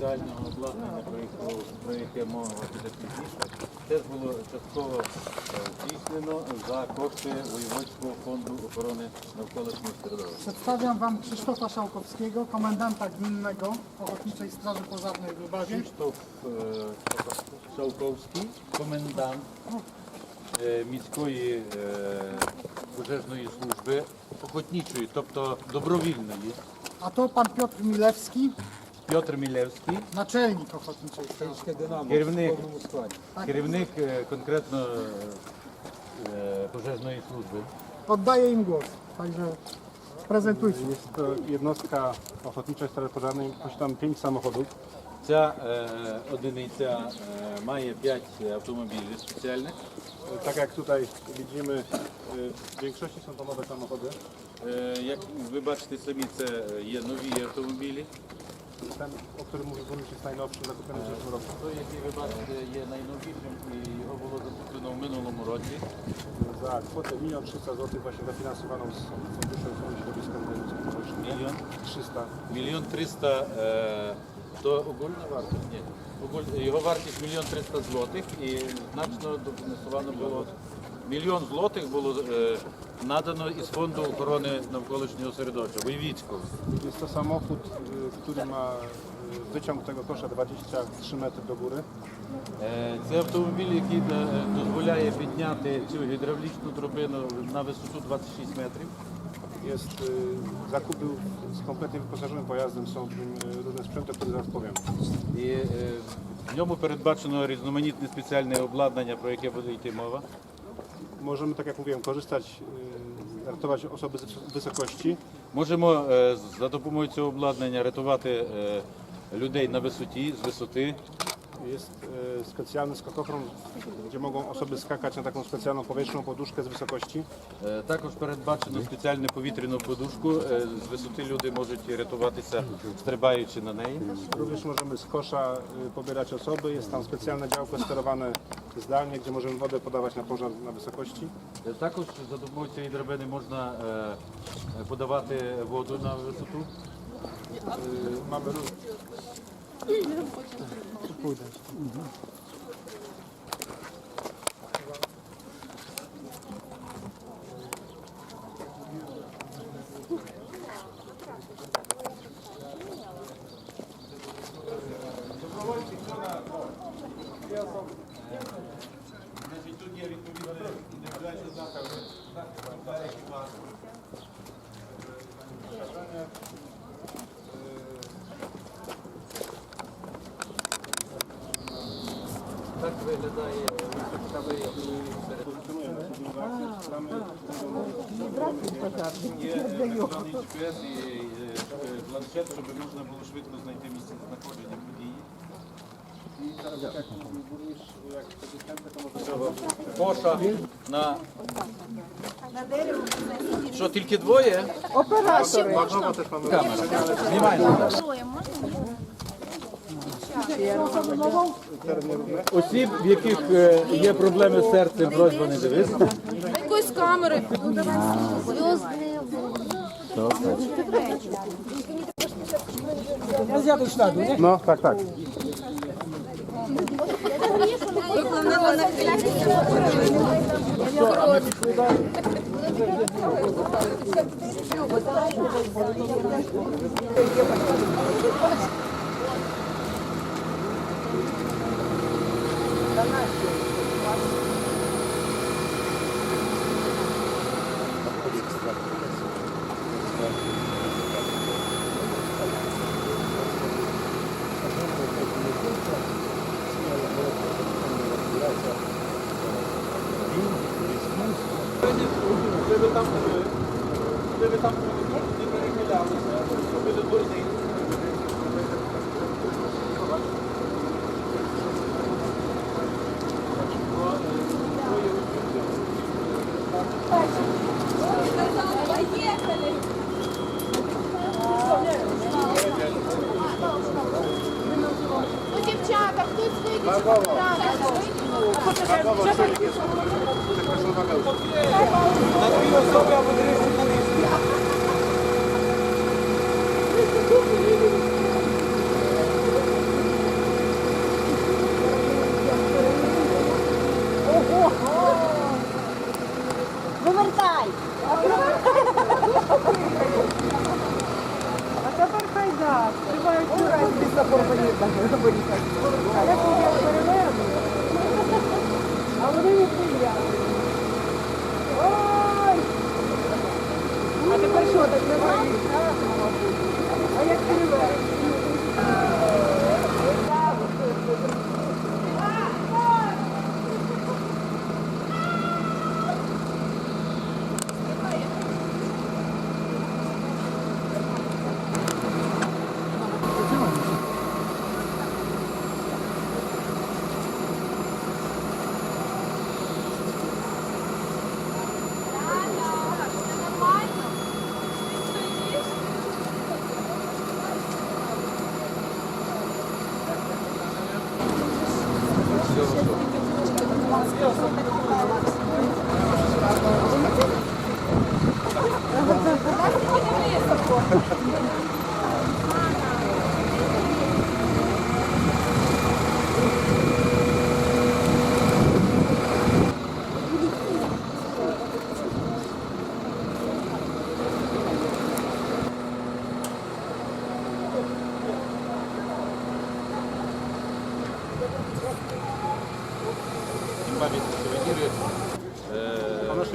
спеціального обладнання, про яке, про яке мова піде пізніше, теж було частково е, здійснено за кошти Воєводського фонду охорони навколишнього середовища. Przedstawiam Wam Krzysztofa Szałkowskiego, komendanta gminnego Ochotniczej Straży Pożarnej w Lubawie. Krzysztof е, Шавковський, комендант е, міської е, пожежної служби, охотничої, тобто добровільної. A to pan Piotr Milewski, Петр Мілевський, naczelnik Ochotniczej Straży. керівник, керівник е, конкретно е, пожежної служби. Oddaję im głos, także prezentujcie. Jest to jednostka Ochotniczej Straży Pożarnej. Posiadam pięć samochodów. Ця е, одиниця е, має 5 автомобілів спеціальних. Tak jak tutaj widzimy, w większości są to nowe samochody. Е, як ви бачите самі, це є нові автомобілі. Ten, o którym mówił burmistrz, jest najnowszy, zakupiony w zeszłym roku. Той, який ви бачите, є найновішим і його було закуплено в минулому році. Za kwotę 1 300 zł właśnie dofinansowaną z Funduszu Ochrony Środowiska Wojewódzkiego Мільйон 300. мільйон триста е, то огульна вартість? Ні. Огуль- його вартість мільйон триста злотих і значно дофінансовано було мільйон злотих було е, надано із фонду охорони навколишнього середовища Воєвіцького. Jest to samochód, y, który ma y, wyciąg tego kosza 23 metry do góry. Е, Це автомобіль, який е, дозволяє підняти цю гідравлічну драбину на висоту 26 метрів. Jest y, zakupy z kompletnie wyposażonym pojazdem, są w nim y, różne sprzęty, o których zaraz powiem. І е, в ньому передбачено різноманітне спеціальне обладнання, про яке буде йти мова. Możemy, tak jak mówiłem, korzystać, y, ratować osoby z wysokości. Можемо е, за допомогою цього обладнання рятувати е, людей на висоті, з висоти. Jest specjalny skakochron, gdzie mogą osoby skakać na taką specjalną powietrzną poduszkę z wysokości. Е, Також передбачено спеціальну повітряну подушку. Е, З висоти люди можуть рятуватися, стрибаючи на неї. Również możemy z kosza y, pobierać osoby. Jest tam specjalne działko sterowane zdalnie, gdzie możemy wodę podawać na pożar na wysokości. Е, Також за допомогою цієї драбини можна е, подавати воду на висоту. Y, Mamy róż- Значить, тут є відповідно індивідуальні заходи. Так електронний і планшет, щоб можна було швидко знайти місце знаходження події. Коша на що тільки двоє? Wagowo też mamy Осіб, в яких е, є проблеми з серцем, просьба не дивитися. Якоїсь камери. No, tak, tak. Виконала на Щоб там, щоб там не перехилялися, щоб дурний. На дві особи або три журналісти. Вивертай! А тепер хайда! Тривають ура! Після порвані, так, вони не приїхали. Ой! А тепер що, так немає? А як перевернути?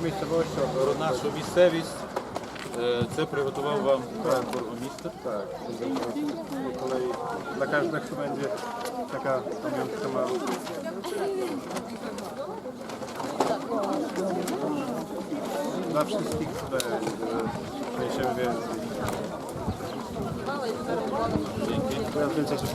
A Е, naszą нашу місцевість. Е, Це приготував вам пан бургомістр. Tak, po kolei dla każdego będzie taka pamiątka mała. Dla wszystkich będzie, że więcej. Dzięki. Teraz więcej coś